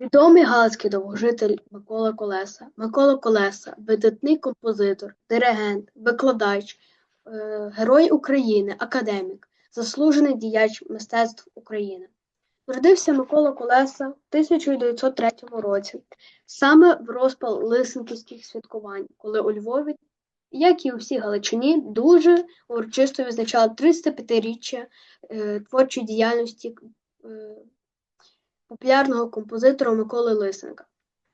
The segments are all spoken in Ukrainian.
Відомий галицький довгожитель Микола Колеса. Микола Колеса – видатний композитор, диригент, викладач, е, Герой України, академік, заслужений діяч мистецтв України. Народився Микола Колеса в 1903 році, саме в розпал Лисенківських святкувань, коли у Львові, як і у всій Галичині, дуже урочисто відзначали 305-річчя е, творчої діяльності е, популярного композитора Миколи Лисенка.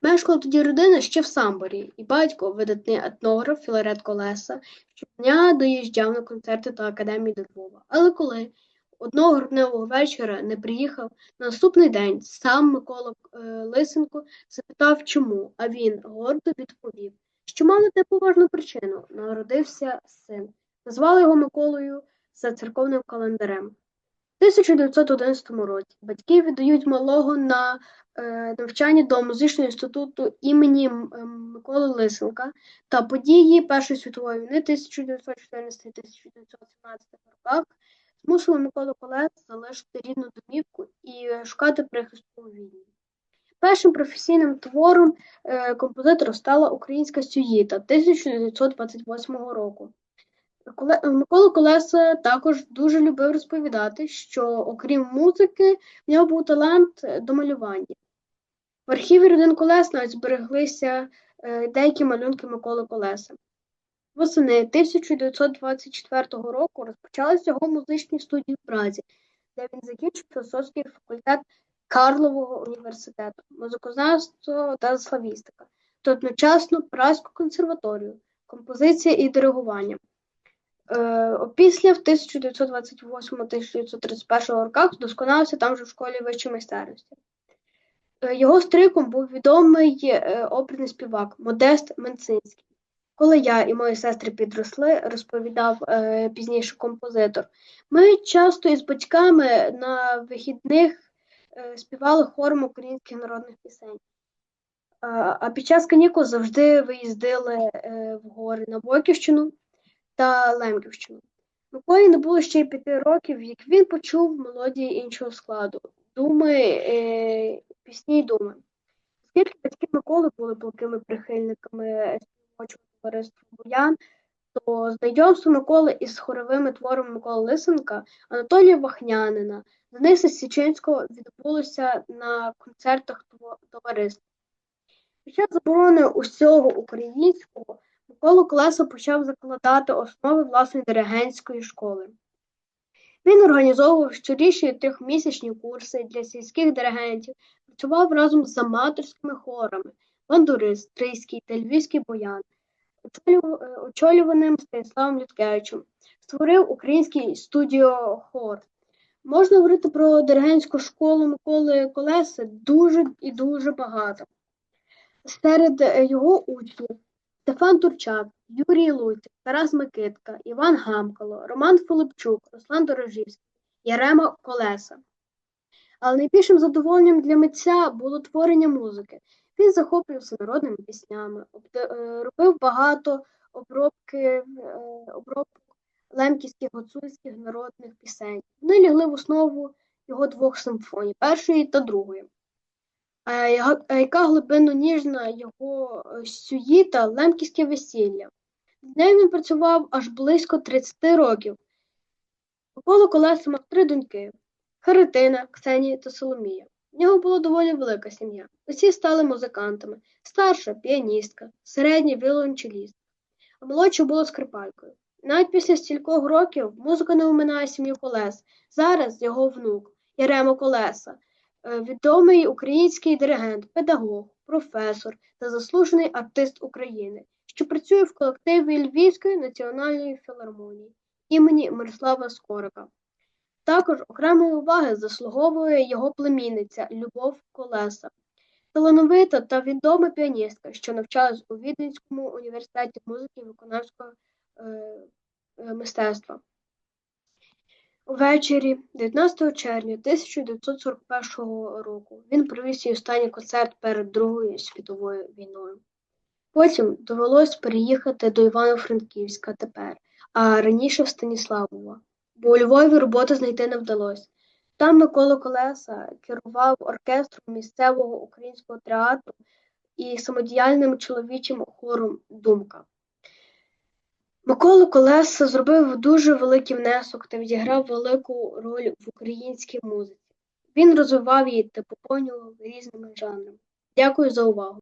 Мешкала тоді родина ще в Самборі, і батько, видатний етнограф Філарет Колеса, щодня доїжджав на концерти та академії до Львова. Але коли одного грудневого вечора не приїхав на наступний день, сам Микола е, Лисенко запитав, чому, а він гордо відповів, що мав на те поважну причину – народився син. Назвали його Миколою за церковним календарем. В 1911 році батьки віддають малого на е, навчання до музичного інституту імені е, Миколи Лисенка та події Першої світової війни 1914-1917 роках змусили Миколу Колес залишити рідну домівку і шукати прихистку у Відні. Першим професійним твором е, композитора стала українська сюїта 1928 року. Микола Колеса також дуже любив розповідати, що окрім музики, в нього був талант до малювання. В архіві родин Колес навіть збереглися е, деякі малюнки Миколи Колеса. Восени 1924 року розпочалися його музичні студії в Празі, де він закінчив філософський факультет Карлового університету, музикознавство та славістика, та одночасно Празьку консерваторію, композиція і диригування. Е, Опісля в 1928-1931 роках вдосконалився там же в школі вищої майстерності. Е, Його стриком був відомий е, оперний співак Модест Менцинський. Коли я і мої сестри підросли, розповідав пізніше композитор, ми часто із батьками на вихідних співали хором українських народних пісень. А, під час канікул завжди виїздили в гори на Бойківщину та Лемківщину. Миколі не було ще й п'яти років, як він почув мелодії іншого складу думи, е, пісні й думи. Оскільки батьки Миколи були палкими прихильниками співочого товариства Буян, то знайомство Миколи із хоровими творами Миколи Лисенка, Анатолія Вахнянина, Дениса Січинського відбулося на концертах товариства. Під час заборони усього українського Микола Колеса почав закладати основи власної диригентської школи. Він організовував щорічні трьохмісячні курси для сільських диригентів, працював разом з аматорськими хорами Бандурист, Стрийський та Львівський боян, е, очолюваним Станіславом Люткевичем, створив український студіохор. Можна говорити про диригентську школу Миколи Колеси дуже і дуже багато. Серед е, його учнів Стефан Турчак, Юрій Луцик, Тарас Микитка, Іван Гамкало, Роман Филипчук, Руслан Дорожівський, Ярема Колеса. Але найбільшим задоволенням для митця було творення музики. Він захоплювався народними піснями, е, робив багато обробки, е, обробок лемківських гуцульських народних пісень. Вони лягли в основу його двох симфоній першої та другої. А яка глибинно ніжна його е, сюїта лемківське весілля. З нею він працював аж близько 30 років. Микола Колеса мав три доньки Харитина, Ксенія та Соломія. В нього була доволі велика сім'я. Усі стали музикантами. Старша піаністка, середня віолончеліст, а молодша була скрипалькою. Навіть після стількох років музика не оминає сім'ю Колес. Зараз його внук Яремо Колеса, е, відомий український диригент, педагог, професор та заслужений артист України, що працює в колективі Львівської національної філармонії імені Мирослава Скорика. Також окремої уваги заслуговує його племінниця Любов Колеса, талановита та відома піаністка, що навчалась у Віденському університеті музики і виконавського е, е, мистецтва. Увечері 19 червня 1941 року він провів свій останній концерт перед Другою світовою війною. Потім довелось переїхати до Івано-Франківська тепер, а раніше в Станіславова, бо у Львові роботи знайти не вдалося. Там Микола Колеса керував оркестром місцевого українського театру і самодіяльним чоловічим хором Думка. Микола Колеса зробив дуже великий внесок та відіграв велику роль в українській музиці. Він розвивав її та поповнював різними жанрами. Дякую за увагу!